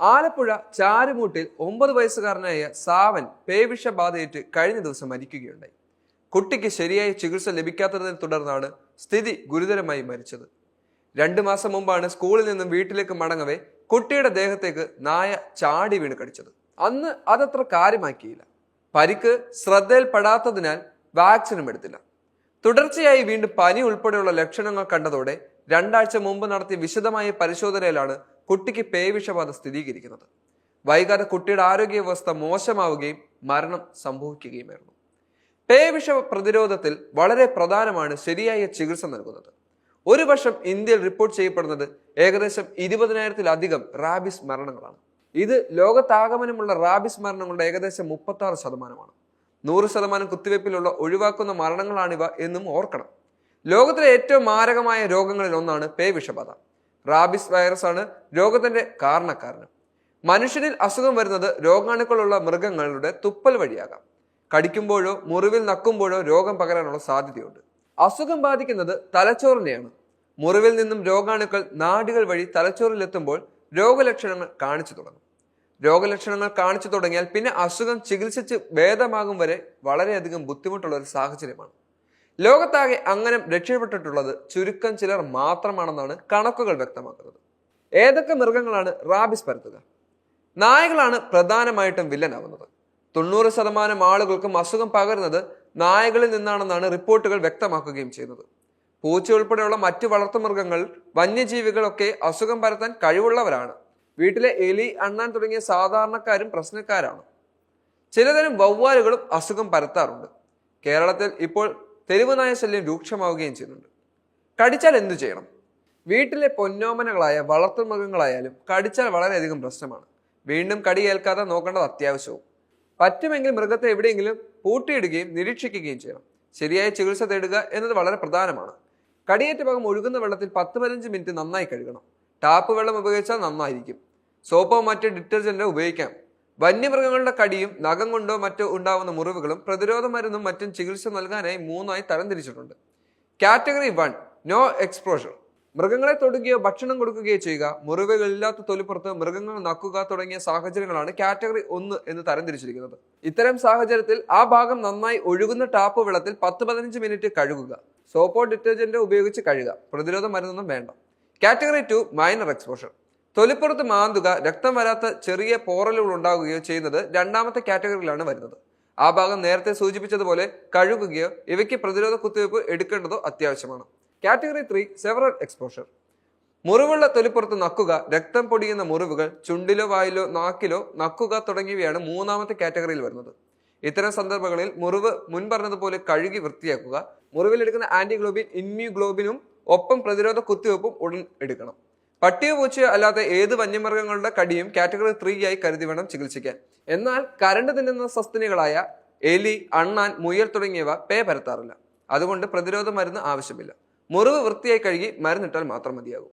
ആലപ്പുഴ ചാരുമൂട്ടിൽ ഒമ്പത് വയസ്സുകാരനായ സാവൻ പേവിഷബാധയേറ്റ് കഴിഞ്ഞ ദിവസം മരിക്കുകയുണ്ടായി. കുട്ടിക്ക് ശരിയായ ചികിത്സ ലഭിക്കാത്തതിനെ തുടർന്നാണ് സ്ഥിതി ഗുരുതരമായി മരിച്ചത്. രണ്ടു മാസം മുമ്പാണ് സ്കൂളിൽ നിന്നും വീട്ടിലേക്ക് മടങ്ങവേ കുട്ടിയുടെ ദേഹത്തേക്ക് നായ ചാടി വീണ് കടിച്ചത്. അന്ന് അതത്ര കാര്യമാക്കിയില്ല. പരിക്ക് ശ്രദ്ധയിൽപ്പെടാത്തതിനാൽ വാക്സിനും എടുത്തില്ല. തുടർച്ചയായി വീണ്ടും പനി ഉൾപ്പെടെയുള്ള ലക്ഷണങ്ങൾ കണ്ടതോടെ രണ്ടാഴ്ച മുമ്പ് നടത്തിയ വിശദമായ പരിശോധനയിലാണ് കുട്ടിക്ക് പേവിഷബാധ സ്ഥിരീകരിക്കുന്നത്. വൈകാതെ കുട്ടിയുടെ ആരോഗ്യാവസ്ഥ മോശമാവുകയും മരണം സംഭവിക്കുകയുമായിരുന്നു. പേവിഷ പ്രതിരോധത്തിൽ വളരെ പ്രധാനമാണ് ശരിയായ ചികിത്സ നൽകുന്നത്. ഒരു വർഷം ഇന്ത്യയിൽ റിപ്പോർട്ട് ചെയ്യപ്പെടുന്നത് ഏകദേശം ഇരുപതിനായിരത്തിലധികം റാബിസ് മരണങ്ങളാണ്. ഇത് ലോകത്താകമനമുള്ള റാബിസ് മരണങ്ങളുടെ ഏകദേശം മുപ്പത്തി ആറ് ശതമാനമാണ്. നൂറ് ശതമാനം കുത്തിവയ്പ്പിലുള്ള ഒഴിവാക്കുന്ന മരണങ്ങളാണിവ എന്നും ഓർക്കണം. ലോകത്തിലെ ഏറ്റവും മാരകമായ രോഗങ്ങളിൽ ഒന്നാണ് പേവിഷബാധ. റാബിസ് വൈറസ് ആണ് രോഗത്തിന്റെ കാരണക്കാരൻ മനുഷ്യനിൽ അസുഖം വരുന്നത് രോഗാണുക്കളുള്ള മൃഗങ്ങളുടെ തുപ്പൽ വഴിയാകാം. കടിക്കുമ്പോഴോ മുറിവിൽ നക്കുമ്പോഴോ രോഗം പകരാനുള്ള സാധ്യതയുണ്ട്. അസുഖം ബാധിക്കുന്നത് തലച്ചോറിനെയാണ്. മുറിവിൽ നിന്നും രോഗാണുക്കൾ നാഡികൾ വഴി തലച്ചോറിൽ എത്തുമ്പോൾ രോഗലക്ഷണങ്ങൾ കാണിച്ചു തുടങ്ങും. രോഗലക്ഷണങ്ങൾ കാണിച്ചു തുടങ്ങിയാൽ പിന്നെ അസുഖം ചികിത്സിച്ച് ഭേദമാകും വരെ വളരെയധികം ബുദ്ധിമുട്ടുള്ള ഒരു സാഹചര്യമാണ്. ലോകത്താകെ അങ്ങനെ രക്ഷപ്പെട്ടിട്ടുള്ളത് ചുരുക്കം ചിലർ മാത്രമാണെന്നാണ് കണക്കുകൾ വ്യക്തമാക്കുന്നത്. ഏതൊക്കെ മൃഗങ്ങളാണ് റാബിസ് പരത്തുക? നായകളാണ് പ്രധാനമായിട്ടും വില്ലനാവുന്നത്. തൊണ്ണൂറ് ശതമാനം ആളുകൾക്കും അസുഖം പകരുന്നത് നായകളിൽ നിന്നാണെന്നാണ് റിപ്പോർട്ടുകൾ വ്യക്തമാക്കുകയും ചെയ്യുന്നത്. പൂച്ച ഉൾപ്പെടെയുള്ള മറ്റു വളർത്തുമൃഗങ്ങൾ വന്യജീവികളൊക്കെ അസുഖം പരത്താൻ കഴിവുള്ളവരാണ്. വീട്ടിലെ എലി അണ്ണാൻ തുടങ്ങിയ സാധാരണക്കാരും പ്രശ്നക്കാരാണ്. ചിലതരം വവ്വാലുകളും അസുഖം പരത്താറുണ്ട്. കേരളത്തിൽ ഇപ്പോൾ തെരുവ് നായ ശല്യം രൂക്ഷമാവുകയും ചെയ്യുന്നുണ്ട്. കടിച്ചാൽ എന്തു ചെയ്യണം? വീട്ടിലെ പൊന്നോമനകളായ വളർത്തുമൃഗങ്ങളായാലും കടിച്ചാൽ വളരെയധികം പ്രശ്നമാണ്. വീണ്ടും കടി ഏൽക്കാതെ നോക്കേണ്ടത് അത്യാവശ്യവും. പറ്റുമെങ്കിൽ മൃഗത്തെ എവിടെയെങ്കിലും പൂട്ടിയിടുകയും നിരീക്ഷിക്കുകയും ചെയ്യണം. ശരിയായ ചികിത്സ തേടുക എന്നത് വളരെ പ്രധാനമാണ്. കടിയേറ്റ ഭാഗം ഒഴുകുന്ന വെള്ളത്തിൽ പത്ത് പതിനഞ്ച് മിനിറ്റ് നന്നായി കഴുകണം. ടാപ്പ് വെള്ളം ഉപയോഗിച്ചാൽ നന്നായിരിക്കും. സോപ്പോ മറ്റ് ഡിറ്റർജന്റോ ഉപയോഗിക്കാം. വന്യമൃഗങ്ങളുടെ കടിയും നഖം കൊണ്ടോ മറ്റോ ഉണ്ടാവുന്ന മുറിവുകളും പ്രതിരോധ മരുന്നും മറ്റും ചികിത്സ നൽകാനായി മൂന്നായി തരംതിരിച്ചിട്ടുണ്ട്. Category one no exposure. മൃഗങ്ങളെ തൊടുകയോ ഭക്ഷണം കൊടുക്കുകയോ ചെയ്യുക മുറിവുകളില്ലാത്ത തൊലിപ്പുറത്ത് മൃഗങ്ങൾ നക്കുക തുടങ്ങിയ സാഹചര്യങ്ങളാണ് കാറ്റഗറി ഒന്ന് എന്ന് തരംതിരിച്ചിരിക്കുന്നത്. ഇത്തരം സാഹചര്യത്തിൽ ആ ഭാഗം നന്നായി ഒഴുകുന്ന ടാപ്പ് വെള്ളത്തിൽ പത്ത് പതിനഞ്ച് മിനിറ്റ് കഴുകുക. സോപ്പോ ഡിറ്റർജന്റ് ഉപയോഗിച്ച് കഴുകുക. പ്രതിരോധ മരുന്നൊന്നും വേണ്ട. Category two minor exposure. തൊലിപ്പുറത്ത് മാന്തുക രക്തം വരാത്ത ചെറിയ പോറലുകൾ ഉണ്ടാകുകയോ ചെയ്യുന്നത് രണ്ടാമത്തെ കാറ്റഗറിയിലാണ് വരുന്നത്. ആ ഭാഗം നേരത്തെ സൂചിപ്പിച്ചതുപോലെ കഴുകുകയോ ഇവയ്ക്ക് പ്രതിരോധ കുത്തിവയ്പ് എടുക്കേണ്ടതോ അത്യാവശ്യമാണ്. Category three several exposure. മുറിവുള്ള തൊലിപ്പുറത്ത് നക്കുക രക്തം പൊടിയുന്ന മുറിവുകൾ ചുണ്ടിലോ വായിലോ നാക്കിലോ നക്കുക തുടങ്ങിയവയാണ് മൂന്നാമത്തെ കാറ്റഗറിയിൽ വരുന്നത്. ഇത്തരം സന്ദർഭങ്ങളിൽ മുറിവ് മുൻ പറഞ്ഞതുപോലെ കഴുകി വൃത്തിയാക്കുക മുറിവിലെടുക്കുന്ന ആന്റിഗ്ലോബിൻ ഇമ്മ്യൂഗ്ലോബിനും ഒപ്പം പ്രതിരോധ കുത്തിവയ്പ്പും ഉടൻ എടുക്കണം. പട്ടിയോ പൂച്ചയോ അല്ലാത്ത ഏത് വന്യമൃഗങ്ങളുടെ കടിയും കാറ്റഗറി ത്രീ ആയി കരുതി വേണം ചികിത്സിക്കാൻ. എന്നാൽ കരണ്ട് തിന്നുന്ന സസ്തിനികളായ എലി അണ്ണാൻ മുയൽ തുടങ്ങിയവ പേ പരത്താറില്ല. അതുകൊണ്ട് പ്രതിരോധ മരുന്ന് ആവശ്യമില്ല. മുറിവ് വൃത്തിയായി കഴുകി മരുന്നിട്ടാൽ മാത്രം മതിയാകും.